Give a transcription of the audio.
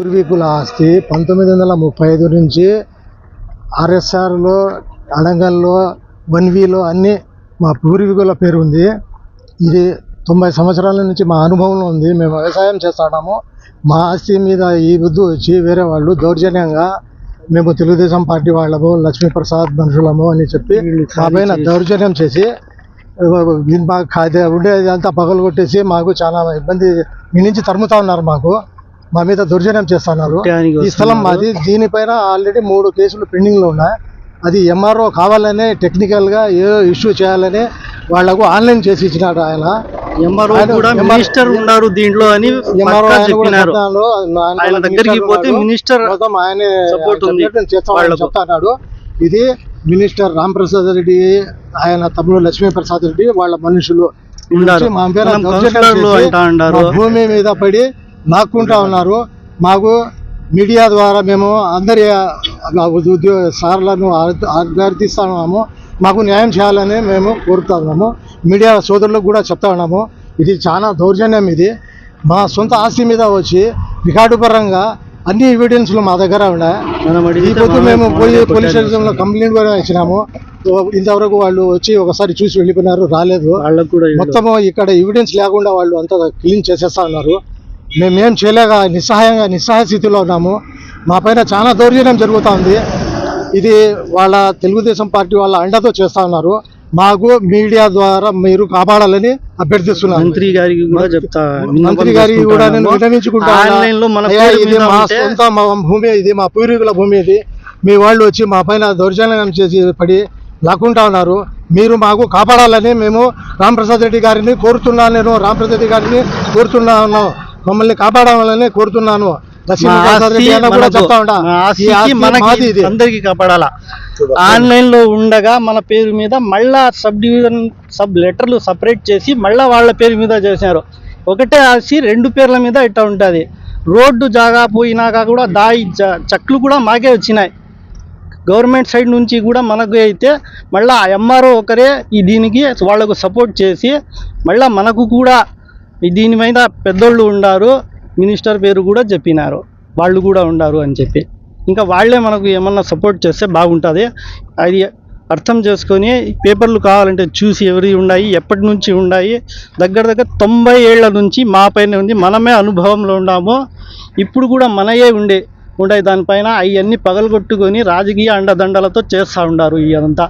పూర్వీకుల ఆస్తి పంతొమ్మిది వందల ముప్పై ఐదు నుంచి ఆర్ఎస్ఆర్లో అడంగల్లో వన్వీలో అన్నీ మా పూర్వీకుల పేరు ఉంది. ఇది తొంభై సంవత్సరాల నుంచి మా అనుభవంలో ఉంది. మేము వ్యవసాయం చేస్తున్నాము. మా ఆస్తి మీద ఈ బుద్ధి వచ్చి వేరే వాళ్ళు దౌర్జన్యంగా మేము తెలుగుదేశం పార్టీ వాళ్ళము లక్ష్మీప్రసాద్ మనుషులము అని చెప్పి మా పైన దౌర్జన్యం చేసి మాకు ఉండేది అంతా పగలు కొట్టేసి మాకు చాలా ఇబ్బంది మీ నుంచి తరుముతా ఉన్నారు మాకు. మా మీద దౌర్జన్యం చేస్తున్నారు. ఈ స్థలం. మాది. దీనిపైన ఆల్రెడీ మూడు కేసులు పెండింగ్లో ఉన్నాయి. అది ఎంఆర్ఓ కావాలనే టెక్నికల్గా ఏ ఇష్యూ చేయాలని వాళ్ళకు ఆన్లైన్ చేసి ఇచ్చినాడు ఆయన. ఎంఆర్ఓ కూడా మినిస్టర్ ఉన్నారు దీంట్లో అని ఎంఆర్ఓ ఆయన చెప్పినారు. దగ్గరికి పోతే. మినిస్టర్ ఉంది. చెప్తాడు ఇది మినిస్టర్ రామ్ ప్రసాద్ రెడ్డి ఆయన తమ్ముడు లక్ష్మీ ప్రసాద్ రెడ్డి వాళ్ళ మనుషులు. మా భూమి మీద పడి లాక్కుంటా ఉన్నారు. మాకు మీడియా ద్వారా మేము అందరి సార్లను అర్థ- అభ్యర్థిస్తున్నాము మాకు న్యాయం చేయాలని మేము కోరుతున్నాము మీడియా సోదరులకు కూడా చెప్తా ఉన్నాము. ఇది చాలా దౌర్జన్యం ఇది. మా సొంత ఆస్తి మీద వచ్చి రికార్డు పరంగా అన్ని ఎవిడెన్స్లు మా దగ్గర ఉన్నాయి. ఈ పొద్దు మేము పోయి పోలీస్ స్టేషన్లో కంప్లైంట్ కూడా ఇచ్చినాము. ఇంతవరకు వాళ్ళు వచ్చి ఒకసారి చూసి వెళ్ళిపోయినారు రాలేదు. వాళ్ళకు కూడా ఇల్లు. మొత్తము ఇక్కడ ఎవిడెన్స్ లేకుండా వాళ్ళు అంతా క్లీన్ చేసేస్తా ఉన్నారు. మేమేం చేయలేక నిస్సహాయంగా నిస్సహాయ స్థితిలో ఉన్నాము. మా పైన చాలా దౌర్జన్యం జరుగుతూ ఉంది ఇది వాళ్ళ తెలుగుదేశం పార్టీ వాళ్ళ అండతో చేస్తా ఉన్నారు. మాకు మీడియా ద్వారా మీరు కాపాడాలని అభ్యర్థిస్తున్నాను. మంత్రి గారికి కూడా చెప్తా మంత్రి గారికి కూడా నేను విన్నవించుకుంటా ఉన్నా. ఆన్లైన్లో మన అయ్యా, పేరు ఇది మీద మా సొంత మా భూమి ఇది మా పూర్వీకుల భూమి ఇది మీ వాళ్ళు వచ్చి మా పైన దౌర్జన్యం చేసి పడి లాక్కుంటా ఉన్నారు. మీరు మాకు కాపాడాలని మేము రామప్రసాద్ రెడ్డి గారిని కోరుతున్నాను నేను రామప్రసాద్ రెడ్డి గారిని కోరుతున్నాను మమ్మల్ని కాపాడాలని కోరుతున్నాను. అందరికి కాపాడాలా? ఆన్లైన్లో ఉండగా మన పేరు మీద మళ్ళా సబ్ డివిజన్ సబ్ లెటర్లు సపరేట్ చేసి మళ్ళా వాళ్ళ పేరు మీద చేశారు. ఒకటే ఆస్తి రెండు పేర్ల మీద ఇట్లా ఉంటుంది. రోడ్డు జాగా పోయినాక కూడా దాయి చెక్లు కూడా మాకే వచ్చినాయి. గవర్నమెంట్ సైడ్ నుంచి కూడా మనకు అయితే మళ్ళీ ఎంఆర్ఓ ఒకరే ఈ దీనికి వాళ్ళకు సపోర్ట్ చేసి మళ్ళీ మనకు కూడా దీని మీద పెద్దోళ్ళు ఉండారు మినిస్టర్ పేరు కూడా చెప్పినారు. వాళ్ళు కూడా ఉండారు అని చెప్పి. ఇంకా వాళ్ళే మనకు ఏమన్నా సపోర్ట్ చేస్తే బాగుంటుంది. అది అర్థం చేసుకొని పేపర్లు కావాలంటే చూసి ఎవరి ఉన్నాయి ఎప్పటి నుంచి ఉన్నాయి. దగ్గర దగ్గర తొంభై ఏళ్ళ నుంచి మా పైన ఉంది. మనమే అనుభవంలో ఉన్నాము. ఇప్పుడు కూడా మనయే ఉండే ఉండే దానిపైన అవన్నీ పగలగొట్టుకొని రాజకీయ అండదండలతో చేస్తూ ఉండారు ఇదంతా